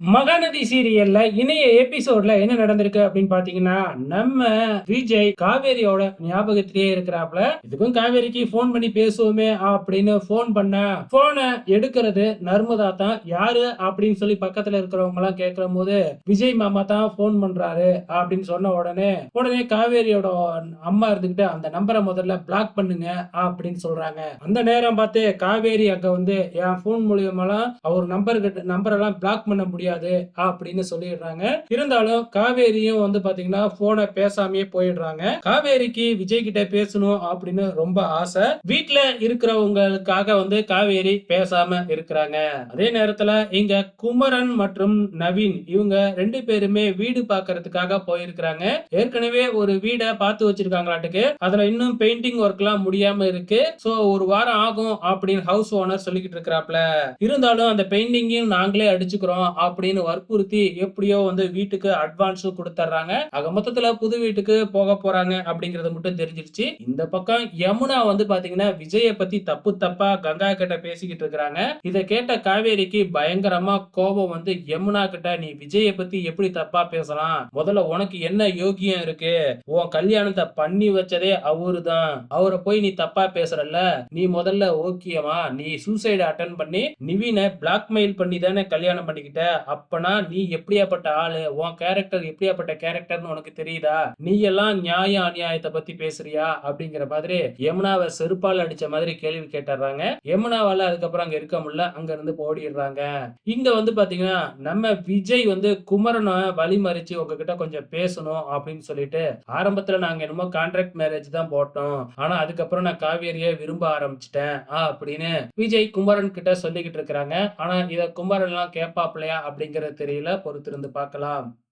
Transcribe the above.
மகாநதி சீரியல்ல இணைய எபிசோட்ல என்ன நடந்திருக்கு அப்படின்னு பாத்தீங்கன்னா நம்ம விஜய் காவேரியோட ஞாபகத்திலேயே இருக்கிறாப்ல இதுக்கும் காவேரிக்கு ஃபோன் பண்ணி பேசுவோமே அப்படின்னு ஃபோன் பண்ண போனை எடுக்கிறது நர்மதா தான். யாரு அப்படின்னு சொல்லி பக்கத்துல இருக்கிறவங்க எல்லாம் கேட்கிற போது விஜய் மாமா தான் ஃபோன் பண்றாரு அப்படின்னு சொன்ன உடனே உடனே காவேரியோட அம்மா இருந்துகிட்டு அந்த நம்பரை முதல்ல பிளாக் பண்ணுங்க அப்படின்னு சொல்றாங்க. அந்த நேரம் பார்த்து காவேரி அங்க வந்து என் ஃபோன் மூலியமாலாம் அவர் நம்பர் கிட்ட நம்பர் எல்லாம் பிளாக் பண்ண முடியும் முடியாது அப்படின்னு சொல்லிடுறாங்க. இருந்தாலும் காவேரியும் வந்து பாத்தீங்கன்னா போனை பேசாமயே போயிடுறாங்க. காவேரிக்கு விஜய் கிட்ட பேசணும் அப்படின்னு ரொம்ப ஆசை. வீட்டுல இருக்கிறவங்களுக்காக வந்து காவேரி பேசாம இருக்கிறாங்க. அதே நேரத்துல இங்க குமரன் மற்றும் நவீன் இவங்க ரெண்டு பேருமே வீடு பாக்குறதுக்காக போயிருக்கிறாங்க. ஏற்கனவே ஒரு வீடை பார்த்து வச்சிருக்காங்களாட்டுக்கு. அதுல இன்னும் பெயிண்டிங் ஒர்க் எல்லாம் முடியாம இருக்கு. சோ ஒரு வாரம் ஆகும் அப்படின்னு ஹவுஸ் ஓனர் சொல்லிக்கிட்டு இருக்கிறாப்ல. இருந்தாலும் அந்த பெயிண்டிங்கையும் நாங்களே அடிச்சுக்கிறோம் அப்படின்னு வற்புறுத்தி எப்படியோ வந்து வீட்டுக்கு அட்வான்ஸும் கொடுத்துட்றாங்க ஆக மொத்தத்துல புது வீட்டுக்கு போக போறாங்க அப்படிங்கறது மட்டும் தெரிஞ்சிருச்சு. இந்த பக்கம் யமுனா வந்து பாத்தீங்கன்னா விஜய பத்தி தப்பு தப்பா கங்கா கிட்ட பேசிக்கிட்டு இருக்கிறாங்க. இதை கேட்ட காவேரிக்கு பயங்கரமா கோபம் வந்து யமுனா கிட்ட நீ விஜய பத்தி எப்படி தப்பா பேசலாம்? முதல்ல உனக்கு என்ன யோகியம் இருக்கு? உன் கல்யாணத்தை பண்ணி வச்சதே அவருதான். அவரை போய் நீ தப்பா பேசுறல்ல. நீ முதல்ல ஓகேவா நீ சூசைடு அட்டன் பண்ணி நிவினை பிளாக்மெயில் பண்ணி தானே கல்யாணம் பண்ணிக்கிட்ட? அப்பனா நீ எப்படியாப்பட்ட ஆளு? உன் கேரக்டர் எப்படியாப்பட்ட கேரக்டர்னு உனக்கு தெரியுதா? நீ எல்லாம் நியாய அநியாயத்தை பத்தி பேசுறியா? அப்படிங்கிற மாதிரி யமுனாவை செருப்பால் அடிச்ச மாதிரி கேள்வி கேட்டுறாங்க. யமுனாவால அதுக்கப்புறம் அங்க இருக்க முடியல. அங்க இருந்து ஓடிடுறாங்க. இங்க வந்து பாத்தீங்கன்னா நம்ம விஜய் வந்து குமரனை வழிமறிச்சு உங்ககிட்ட கொஞ்சம் பேசணும் அப்படின்னு சொல்லிட்டு ஆரம்பத்துல நாங்க என்னமோ கான்ட்ராக்ட் மேரேஜ் தான் போட்டோம். ஆனா அதுக்கப்புறம் நான் காவேரியை விரும்ப ஆரம்பிச்சிட்டேன். அப்படின்னு விஜய் குமரன் கிட்ட சொல்லிக்கிட்டு இருக்கிறாங்க. ஆனா இத குமரன் எல்லாம் கேட்பாப்லையா அப்படிங்கிற தெரியல. பொறுத்திருந்து பார்க்கலாம்.